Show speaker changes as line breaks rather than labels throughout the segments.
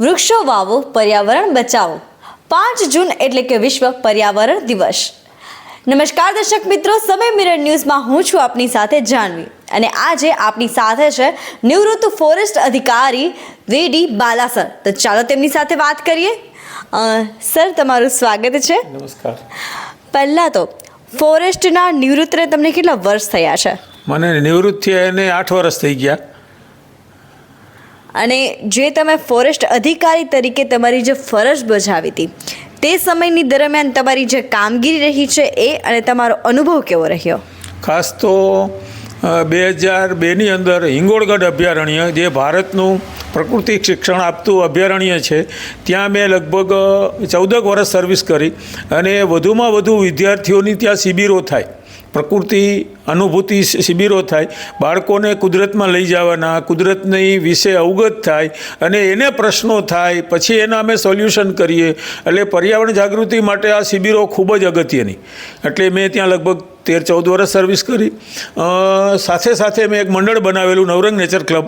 વૃક્ષો વાવો પર્યાવરણ બચાવો. પાંચ જૂન એટલે કે વિશ્વ પર્યાવરણ દિવસ. નમસ્કાર દર્શક મિત્રો સમય મિરર ન્યૂઝમાં હું છું આપની સાથે જાનવી. અને આજે આપની સાથે છે નિવૃત્ત ફોરેસ્ટ અધિકારી વેડી બાલાસર. તો ચાલો તેમની સાથે વાત કરીએ. સર તમારું સ્વાગત છે.
નમસ્કાર.
પહેલાં તો ફોરેસ્ટના નિવૃત્તને તમને કેટલા વર્ષ થયા છે?
મને નિવૃત્ત થયા એને આઠ વર્ષ થઈ ગયા.
અને જે તમે ફોરેસ્ટ અધિકારી તરીકે તમારી જે ફરજ બજાવી હતી, તે સમયની દરમિયાન તમારી જે કામગીરી રહી છે એ અને તમારો અનુભવ કેવો રહ્યો?
ખાસ તો બે હજાર બેની અંદર હિંગોળગઢ અભયારણ્ય, જે ભારતનું પ્રકૃતિ શિક્ષણ આપતું અભયારણ્ય છે, ત્યાં મેં લગભગ ચૌદક વર્ષ સર્વિસ કરી અને વધુમાં વધુ વિદ્યાર્થીઓની ત્યાં શિબિરો થાય. પ્રકૃતિ અનુભૂતિ શિબિરો થાય, બાળકોને કુદરતમાં લઈ જવાના, કુદરતની વિશે અવગત થાય અને એને પ્રશ્નો થાય, પછી એના અમે સોલ્યુશન કરીએ. એટલે પર્યાવરણ જાગૃતિ માટે આ શિબિરો ખૂબ જ અગત્યની. એટલે મેં ત્યાં લગભગ તેર ચૌદ વર્ષ સર્વિસ કરી. સાથે સાથે મેં એક મંડળ બનાવેલું, નવરંગ નેચર ક્લબ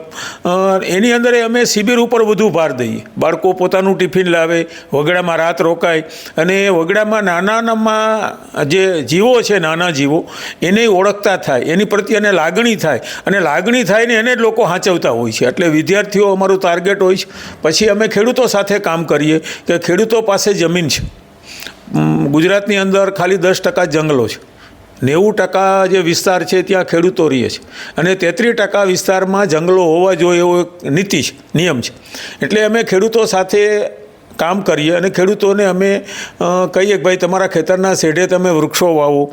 એની અંદર અમે શિબિર ઉપર વધુ ભાર દઈએ. બાળકો પોતાનું ટિફિન લાવે, વગડામાં રાત રોકાય. અને વગડામાં નાનામાં જે જીવો છે, નાના જીવો, એને ઓળખતા થાય, એની પ્રત્યે એને લાગણી થાય. અને લાગણી થાય ને એને જ લોકો હાંચવતા હોય છે. એટલે વિદ્યાર્થીઓ અમારું ટાર્ગેટ હોય છે. પછી અમે ખેડૂતો સાથે કામ કરીએ કે ખેડૂતો પાસે જમીન છે. ગુજરાતની અંદર ખાલી દસ ટકા જંગલો છે. નેવું ટકા જે વિસ્તાર છે ત્યાં ખેડૂતો રહીએ છે. અને તેત્રીસ ટકા વિસ્તારમાં જંગલો હોવા જોઈએ એવો એક નીતિ છે, નિયમ છે. એટલે અમે ખેડૂતો સાથે કામ કરીએ અને ખેડૂતોને અમે કહીએ કે ભાઈ તમારા ખેતરના શેઢે તમે વૃક્ષો વાવો.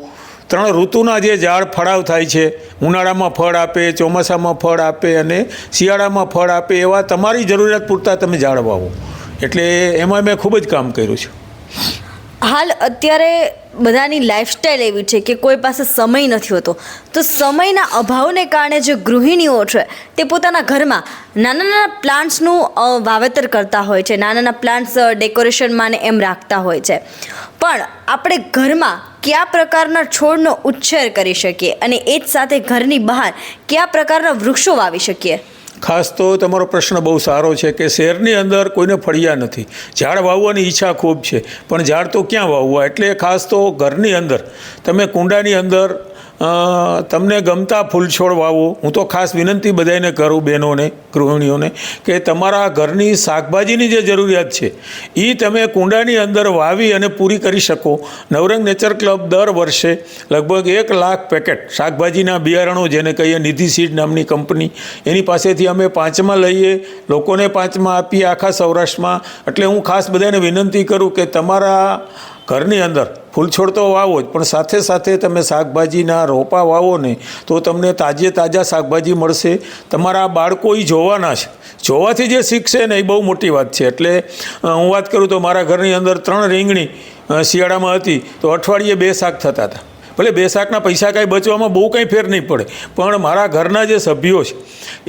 ત્રણ ઋતુના જે ઝાડ ફળાવ થાય છે, ઉનાળામાં ફળ આપે, ચોમાસામાં ફળ આપે અને શિયાળામાં ફળ આપે એવા તમારી જરૂરિયાત પૂરતા તમે ઝાડ વાવો. એટલે એમાં મેં ખૂબ જ કામ કર્યું છે.
હાલ અત્યારે બધાની લાઈફસ્ટાઈલ એવી છે કે કોઈ પાસે સમય નથી હોતો. તો સમયના અભાવને કારણે જે ગૃહિણીઓ છે, તે પોતાના ઘરમાં નાના નાના પ્લાન્ટ્સનું વાવેતર કરતા હોય છે, નાના નાના પ્લાન્ટ્સ ડેકોરેશનમાં ને એમ રાખતા હોય છે. પણ આપણે ઘરમાં કયા પ્રકારના છોડનો ઉછેર કરી શકીએ અને એ જ સાથે ઘરની બહાર કયા પ્રકારના વૃક્ષો વાવી શકીએ?
ખાસ તો તમારો પ્રશ્ન બહુ સારો છે કે શહેરની અંદર કોઈને ફળિયા નથી. ઝાડ વાવવાની ઈચ્છા ખૂબ છે, પણ ઝાડ તો ક્યાં વાવવા? એટલે ખાસ તો ઘરની અંદર. તમે કુંડાની અંદર તમને ગમતા ફૂલ છોડ વાવો. હું તો ખાસ વિનંતી બધાને કરું, બહેનોને, ગૃહિણીઓને, કે તમારા ઘરની શાકભાજીની જે જરૂરિયાત છે એ તમે કુંડાની અંદર વાવી અને પૂરી કરી શકો. નવરંગ નેચર ક્લબ દર વર્ષે લગભગ એક લાખ પેકેટ શાકભાજીના બિયારણો, જેને કહીએ નિધિ સીડ નામની કંપની, એની પાસેથી અમે પાંચમાં લઈએ, લોકોને પાંચમાં આપીએ આખા સૌરાષ્ટ્રમાં. એટલે હું ખાસ બધાને વિનંતી કરું કે તમારા ઘરની અંદર ફૂલ છોડ તો વાવો જ, પણ સાથે સાથે તમે શાકભાજીના રોપા વાવો ને, તો તમને તાજે તાજા શાકભાજી મળશે. તમારા બાળકો એ જોવાના છે. જોવાથી જે શીખશે ને એ બહુ મોટી વાત છે. એટલે હું વાત કરું તો મારા ઘરની અંદર ત્રણ રીંગણી શિયાળામાં હતી, તો અઠવાડિયે બે શાક થતા હતા. ભલે બે શાકના પૈસા કાંઈ બચવામાં બહુ કંઈ ફેર નહીં પડે, પણ મારા ઘરના જે સભ્યો છે,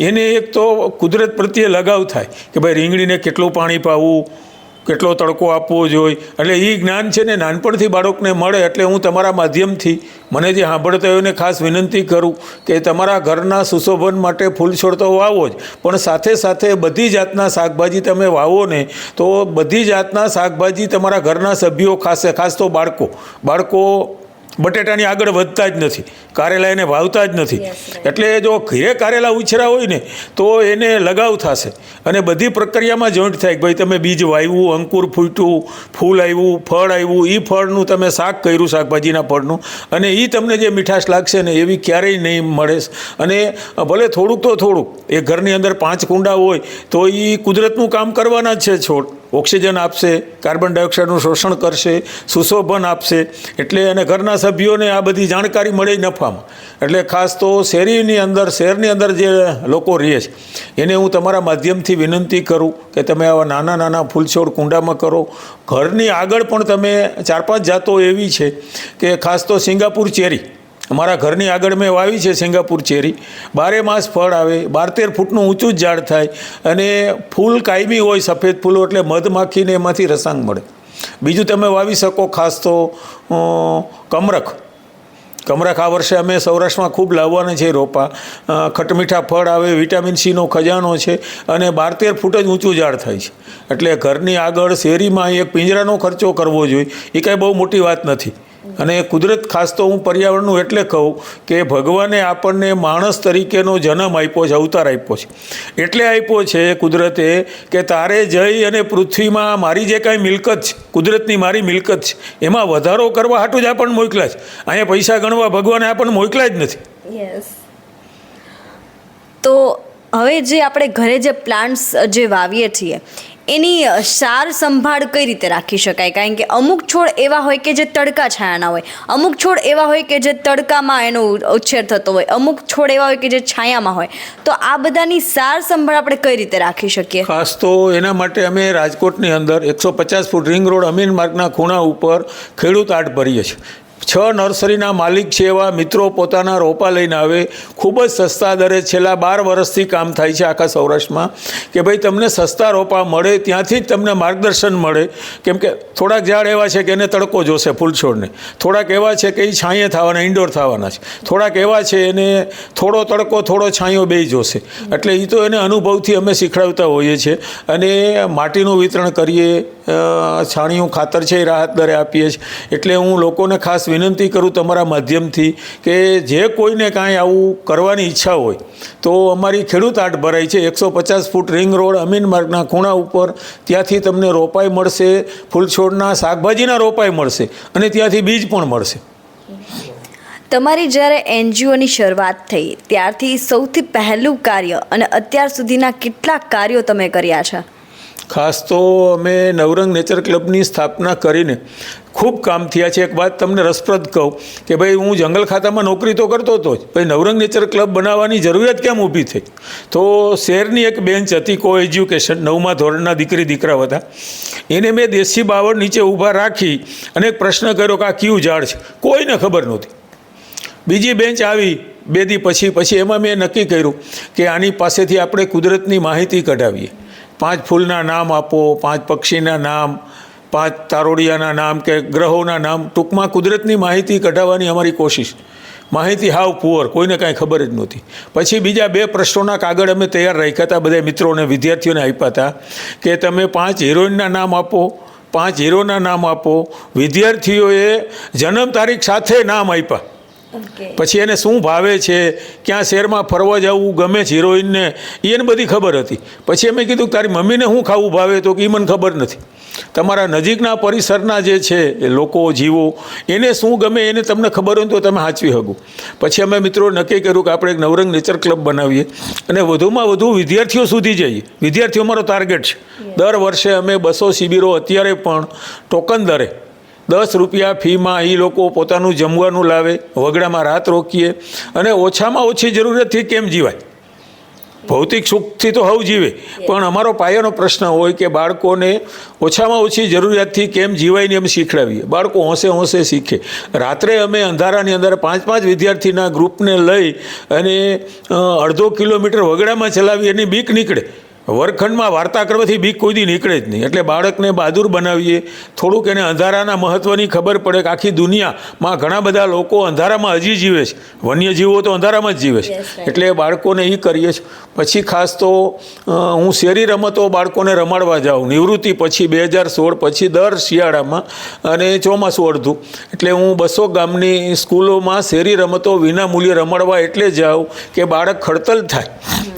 એને એક તો કુદરત પ્રત્યે લગાવ થાય કે ભાઈ રીંગણીને કેટલું પાણી પાવું કેટલો તડકો આપવો જોઈએ? એટલે એ જ્ઞાન છે ને નાનપણથી બાળકને મળે એટલે હું તમારા માધ્યમથી મને જે સાંભળતા એને ખાસ વિનંતી કરું કે તમારા ઘરના સુશોભન માટે ફૂલ છોડ તો વાવો જ. પણ સાથે સાથે બધી જાતના શાકભાજી તમે વાવો ને, તો બધી જાતના શાકભાજી તમારા ઘરના સભ્યો ખાસ ખાસ તો બાળકો. બાળકો બટેટાની આગળ વધતા જ નથી કારેલા એને વાવતા જ નથી. એટલે જો ઘરે કારેલા ઉછેરા હોય ને તો એને લગાવ થશે. અને બધી પ્રક્રિયામાં જોઈન્ટ થાય કે ભાઈ તમે બીજ વાવ્યું અંકુર ફૂટ્યું ફૂલ આવ્યું ફળ આવ્યું એ ફળનું તમે શાક કર્યું શાકભાજીના ફળનું અને એ તમને જે મીઠાશ લાગશે ને એવી ક્યારેય નહીં મળે. અને ભલે થોડુંક તો થોડુંક એ ઘરની અંદર પાંચ કુંડા હોય તો એ કુદરતનું કામ કરવાના જ છે છોડ. ઓક્સિજન આપશે, કાર્બન ડાયોક્સાઇડનું શોષણ કરશે, સુશોભન આપશે. એટલે અને ઘરના સભ્યોને આ બધી જાણકારી મળે નફામાં. એટલે ખાસ તો શેરીની અંદર, શહેરની અંદર જે લોકો રહે છે, એને હું તમારા માધ્યમથી વિનંતી કરું કે તમે આવા નાના નાના ફૂલછોડ કુંડામાં કરો. ઘરની આગળ પણ તમે ચાર પાંચ જાતો એવી છે કે ખાસ તો સિંગાપુર ચેરી અમારા ઘરની આગળ મેં વાવી છે સિંગાપુર ચેરી. બારે માસ ફળ આવે, બારતેર ફૂટનું ઊંચું જ ઝાડ થાય અને ફૂલ કાયમી હોય સફેદ ફૂલો એટલે મધમાખીને એમાંથી રસાંગ મળે. બીજું તમે વાવી શકો ખાસ તો કમરખ. કમરખ આ વર્ષે અમે સૌરાષ્ટ્રમાં ખૂબ લાવવાના છે રોપા. ખટમીઠા ફળ આવે, વિટામિન સીનો ખજાનો છે અને બાર તેર ફૂટ જ ઊંચું ઝાડ થાય છે. એટલે ઘરની આગળ શેરીમાં એક પિંજરાનો ખર્ચો કરવો જોઈએ. એ કાંઈ બહુ મોટી વાત નથી. અને કુદરત ખાસ તો હું પર્યાવરણનું એટલે કહું કે ભગવાને આપણને માણસ તરીકેનો જન્મ આપ્યો છે, અવતાર આપ્યો છે. એટલે આપ્યો છે કુદરતે કે તારે જઈ અને પૃથ્વીમાં મારી જે કાંઈ મિલકત છે, કુદરતની મારી મિલકત છે, એમાં વધારો કરવા હાટું જ આપણને મોકલા છે. અહીંયા પૈસા ગણવા ભગવાને આપણને મોકલા જ નથી.
તો હવે જે આપણે ઘરે જે પ્લાન્ટ્સ જે વાવીએ છીએ એની સાર સંભાળ કઈ રીતે રાખી શકાય? કારણ કે અમુક છોડ એવા હોય કે જે તડકા છાયાના હોય. અમુક છોડ એવા હોય કે જે તડકામાં એનો ઉછેર થતો હોય. અમુક છોડ એવા હોય કે જે છાયામાં હોય. તો આ બધાની સાર સંભાળ આપણે કઈ રીતે રાખી શકીએ?
ખાસ તો એના માટે અમે રાજકોટની અંદર એકસો પચાસ ફૂટ રિંગ રોડ અમીન માર્ગના ખૂણા ઉપર ખેડૂત આર્ટ ભરીએ છીએ. છ નર્સરીના માલિક છે એવા મિત્રો પોતાના રોપા લઈને આવે. ખૂબ જ સસ્તા દરે છેલ્લા બાર વર્ષથી કામ થાય છે આખા સૌરાષ્ટ્રમાં. કે ભાઈ તમને સસ્તા રોપા મળે, ત્યાંથી જ તમને માર્ગદર્શન મળે. કેમ કે થોડાક ઝાડ એવા છે કે એને તડકો જોશે ફૂલછોડને થોડાક એવા છે કે એ છાંયે થવાના ઇન્ડોર થવાના છે. થોડાક એવા છે એને થોડો તડકો, થોડો છાંયો બેય જોશે. એટલે એ તો એને અનુભવથી અમે શીખડાવતા હોઈએ છીએ. અને માટીનું વિતરણ કરીએ છાણિયું ખાતર છે એ રાહત દરે આપીએ છીએ. એટલે હું લોકોને ખાસ વિનંતી કરું તમારા માધ્યમથી કે જે કોઈને કાંઈ આવું કરવાની ઈચ્છા હોય, તો અમારી ખેડૂત આટ ભરાય છે. એકસો પચાસ ફૂટ રિંગ રોડ અમીન માર્ગના ખૂણા ઉપર ત્યાંથી તમને રોપાઈ મળશે, ફૂલછોડના શાકભાજીના રોપાઈ મળશે અને ત્યાંથી બીજ પણ મળશે.
તમારી જ્યારે એનજીઓની શરૂઆત થઈ, ત્યારથી સૌથી પહેલું કાર્ય અને અત્યાર સુધીના કેટલા કાર્યો તમે કર્યા છે?
ખાસ તો અમે નવરંગ નેચર ક્લબની સ્થાપના કરીને ખૂબ કામ થયા છે. એક વાત તમને રસપ્રદ કહું કે ભાઈ, હું જંગલ ખાતામાં નોકરી તો કરતો હતો જ, ભાઈ, નવરંગ નેચર ક્લબ બનાવવાની જરૂરિયાત કેમ ઊભી થઈ? તો શહેરની એક બેન્ચ હતી કો એજ્યુકેશન, નવમા ધોરણના દીકરી દીકરા હતા એને મેં દેશી બાવળ નીચે ઊભા રાખી અને એક પ્રશ્ન કર્યો કે આ કયું ઝાડ છે? કોઈને ખબર નહોતી. બીજી બેન્ચ આવી, બે દી પછી પછી એમાં મેં નક્કી કર્યું કે આની પાસેથી આપણે કુદરતની માહિતી કઢાવીએ. પાંચ ફૂલના નામ આપો, પાંચ પક્ષીના નામ, પાંચ તારોડિયાના નામ કે ગ્રહોના નામ, ટૂંકમાં કુદરતની માહિતી કઢાવવાની અમારી કોશિશ. માહિતી હાવ પુઅર, કોઈને કાંઈ ખબર જ નહોતી. પછી બીજા બે પ્રશ્નોના કાગળ અમે તૈયાર રાખ્યા હતા, બધા મિત્રોને, વિદ્યાર્થીઓને આપ્યા હતા કે તમે પાંચ હિરોઈનના નામ આપો, પાંચ હીરોના નામ આપો. વિદ્યાર્થીઓએ જન્મ તારીખ સાથે નામ આપ્યા. પછી એને શું ભાવે છે ક્યાં શહેરમાં ફરવા જવું ગમે છે હિરોઈનને એને બધી ખબર હતી. પછી અમે કીધું કે તારી મમ્મીને શું ખાવું ભાવે તો કે એ મને ખબર નથી. તમારા નજીકના પરિસરના જે છે એ લોકો જીવો એને શું ગમે એને તમને ખબર હોય ને તો તમે સાચવી શકો પછી અમે મિત્રો નક્કી કર્યું કે આપણે એક નવરંગ નેચર ક્લબ બનાવીએ. અને વધુમાં વધુ વિદ્યાર્થીઓ સુધી જઈએ. વિદ્યાર્થીઓ અમારો ટાર્ગેટ છે. દર વર્ષે અમે બસો શિબિરો અત્યારે પણ ટોકન દરે દસ રૂપિયા ફીમાં એ લોકો પોતાનું જમવાનું લાવે વગડામાં રાત રોકીએ. અને ઓછામાં ઓછી જરૂરિયાતથી કેમ જીવાય? ભૌતિક સુખથી તો હવ જીવે. પણ અમારો પાયાનો પ્રશ્ન હોય કે બાળકોને ઓછામાં ઓછી જરૂરિયાતથી કેમ જીવાયને એમ શીખડાવીએ. બાળકો હોંશે હોંશે શીખે. રાત્રે અમે અંધારાની અંદર પાંચ પાંચ વિદ્યાર્થીના ગ્રુપને લઈ અને અડધો કિલોમીટર વગડામાં ચલાવી એની બીક નીકળે. વર્ગખંડમાં વાર્તા કરવાથી બીક કોઈ દી નીકળે જ નહીં. એટલે બાળકને બહાદુર બનાવીએ. થોડુંક એને અંધારાના મહત્ત્વની ખબર પડે કે આખી દુનિયામાં ઘણા બધા લોકો અંધારામાં હજી જીવે છે. વન્યજીવો તો અંધારામાં જ જીવે છે. એટલે બાળકોને એ કરીએ છીએ. પછી ખાસ તો હું શેરી રમતો બાળકોને રમાડવા જાઉં. નિવૃત્તિ પછી બે હજાર સોળ પછી દર શિયાળામાં અને ચોમાસું અડધું એટલે હું બસો ગામની સ્કૂલોમાં શેરી રમતો વિનામૂલ્યે રમાડવા એટલે જાઉં કે બાળક ખડતલ થાય.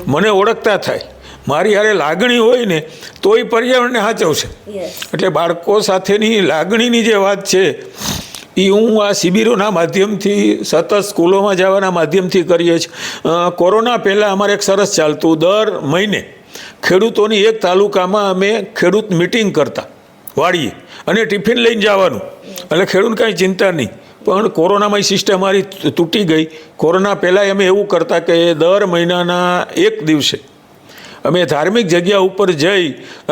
મને ઓળખતા થાય. મારી હારે લાગણી હોય ને તો એ પર્યાવરણને સાચવશે એટલે બાળકો સાથેની લાગણીની જે વાત છે એ હું આ શિબિરોના માધ્યમથી સતત સ્કૂલોમાં જવાના માધ્યમથી કરીએ છીએ કોરોના પહેલાં અમારે એક સરસ ચાલતું. દર મહિને ખેડૂતોની એક તાલુકામાં અમે ખેડૂત મિટિંગ કરતા વાળીએ અને ટિફિન લઈને જવાનું. એટલે ખેડૂત કાંઈ ચિંતા નહીં. પણ કોરોનામાં એ સિસ્ટમ અમારી તૂટી ગઈ. કોરોના પહેલાં અમે એવું કરતા કે દર મહિનાના એક દિવસે અમે ધાર્મિક જગ્યા ઉપર જઈ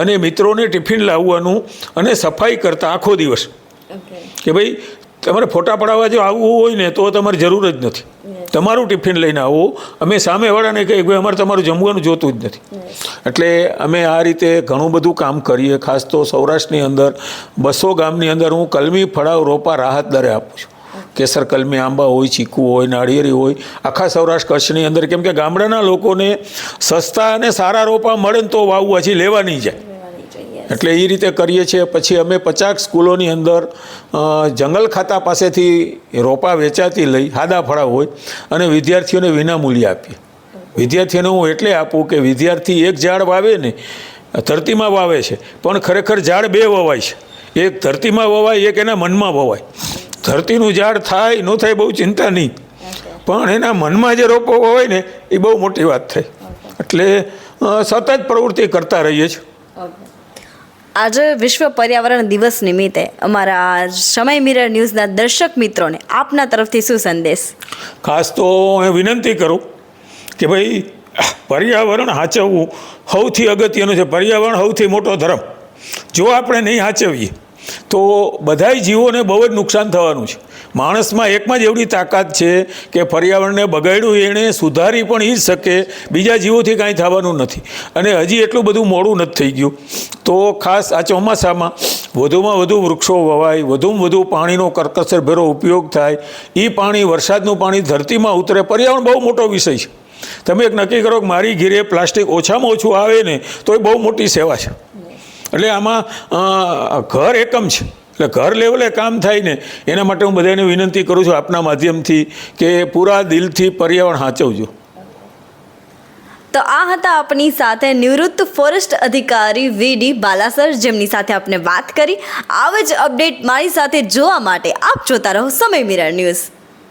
અને મિત્રોને ટિફિન લાવવાનું અને સફાઈ કરતા આખો દિવસ. કે ભાઈ તમારે ફોટા પડાવવા જો આવવું હોય ને તો તમારે જરૂર જ નથી. તમારું ટિફિન લઈને આવો. અમે સામેવાળાને કહીએ ભાઈ અમારે તમારું જમવાનું જોતું જ નથી. એટલે અમે આ રીતે ઘણું બધું કામ કરીએ ખાસ તો સૌરાષ્ટ્રની અંદર બસો ગામની અંદર હું કલમી ફળાવ રોપા રાહત દરે આપું છું. કેસર કલમી આંબા હોય ચીકુ હોય નાળિયેરી હોય આખા સૌરાષ્ટ્ર કચ્છની અંદર કેમ કે ગામડાના લોકોને સસ્તા અને સારા રોપા મળે ને તો વાવવા હજી લેવા નહીં જાય એટલે એ રીતે કરીએ છીએ. પછી અમે પચાસ સ્કૂલોની અંદર જંગલ ખાતા પાસેથી રોપા વેચાતી લઈ હાદા ફળા હોય અને વિદ્યાર્થીઓને વિનામૂલ્યે આપીએ. વિદ્યાર્થીઓને હું એટલે આપું કે વિદ્યાર્થી એક ઝાડ વાવે ને ધરતીમાં વાવે છે પણ ખરેખર ઝાડ બે વવાય છે. એક ધરતીમાં વવાય એક એના મનમાં વવાય. ધરતીનું ઝાડ થાય ન થાય બહુ ચિંતા નહીં. પણ એના મનમાં જે રોપો હોય ને એ બહુ મોટી વાત થઈ. એટલે સતત પ્રવૃત્તિ કરતા રહીએ છીએ.
આજે વિશ્વ પર્યાવરણ દિવસ નિમિત્તે અમારા સમય મિરર ન્યૂઝના દર્શક મિત્રોને આપના તરફથી શું સંદેશ?
ખાસ તો હું વિનંતી કરું કે ભાઈ પર્યાવરણ સાચવવું સૌથી અગત્યનું છે. પર્યાવરણ સૌથી મોટો ધર્મ. જો આપણે નહીં સાચવીએ તો બધાય જીવોને બહુ જ નુકસાન થવાનું છે. માણસમાં એકમાં જ એવડી તાકાત છે કે પર્યાવરણને બગાડ્યું એણે સુધારી પણ એ જ શકે, બીજા જીવોથી કાંઈ થવાનું નથી. અને હજી એટલું બધું મોડું નથી થઈ ગયું. તો ખાસ આ ચોમાસામાં વધુમાં વધુ વૃક્ષો વવાય, વધુમાં વધુ પાણીનો કરકસરભેરો ઉપયોગ થાય એ પાણી વરસાદનું પાણી ધરતીમાં ઉતરે, પર્યાવરણ બહુ મોટો વિષય છે. તમે એક નક્કી કરો કે મારી ઘીરે પ્લાસ્ટિક ઓછામાં ઓછું આવે ને તો એ બહુ મોટી સેવા છે. એટલે આમાં ઘર એકમ છે. એટલે ઘર લેવલે કામ થાય ને, એના માટે હું બધાને વિનંતી કરું છું આપના માધ્યમથી કે પૂરા દિલથી પર્યાવરણ સાચવજો
તો આ હતા આપની સાથે નિવૃત્ત ફોરેસ્ટ અધિકારી વીડી બાલાસર, જેમની સાથે આપણે વાત કરી. આવી જ અપડેટ મારી સાથે જોવા માટે આપ જોતા રહો સમય મિરર ન્યૂઝ.